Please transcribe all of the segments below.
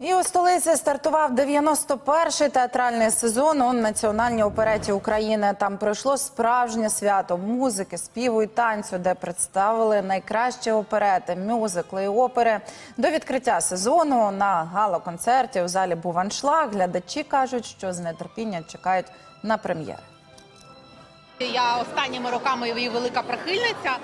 І у столиці стартував 91-й театральний сезон у національній опереті України. Там пройшло справжнє свято музики, співу і танцю, де представили найкращі оперети, мюзикли і опери. До відкриття сезону на гала-концерті у залі був аншлаг. Глядачі кажуть, що з нетерпінням чекають на прем'єри. Я останніми роками її велика прихильниця.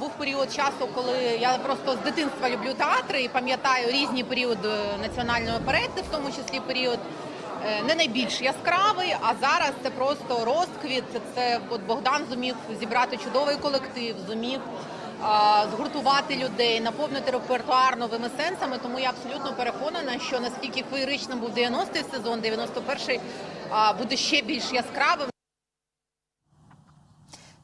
Був період часу, коли я просто з дитинства люблю театри і пам'ятаю різні періоди національної оперети, в тому числі період е, не найбільш яскравий. А зараз це просто розквіт. Це от Богдан зумів зібрати чудовий колектив, зумів згуртувати людей, наповнити репертуар новими сенсами. Тому я абсолютно переконана, що наскільки феєричним був 90-й сезон, 91-й а, буде ще більш яскравим.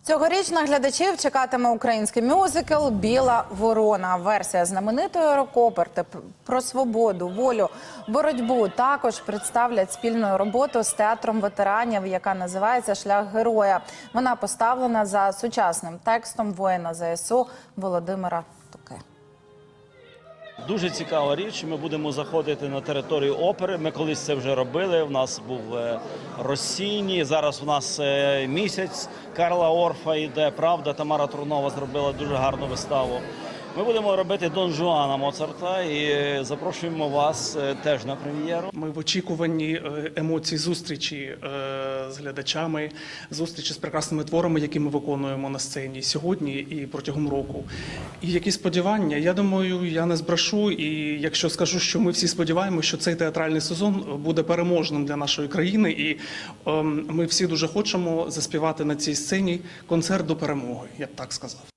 Цьогоріч на глядачів чекатиме український мюзикл Біла ворона. Версія знаменитої рок-оперти про свободу, волю, боротьбу також представлять спільну роботу з театром ветеранів, яка називається Шлях героя. Вона поставлена за сучасним текстом воїна ЗСУ Володимира Туки. Дуже цікава річ. Ми будемо заходити на територію опери. Ми колись це вже робили. У нас був е, Росіні. Зараз у нас е, місяць Карла Орфа йде. Правда, Тамара Трунова зробила дуже гарну виставу. Ми будемо робити Дон Жуана Моцарта і е, запрошуємо вас е, теж на прем'єру. Ми в очікуванні е, емоцій зустрічі з глядачами, зустрічі з прекрасними творами, які ми виконуємо на сцені сьогодні і протягом року. І які сподівання, я думаю, я не збрешу. І якщо скажу, що ми всі сподіваємося, що цей театральний сезон буде переможним для нашої країни, і ем, ми всі дуже хочемо заспівати на цій сцені концерт до перемоги, я б так сказав.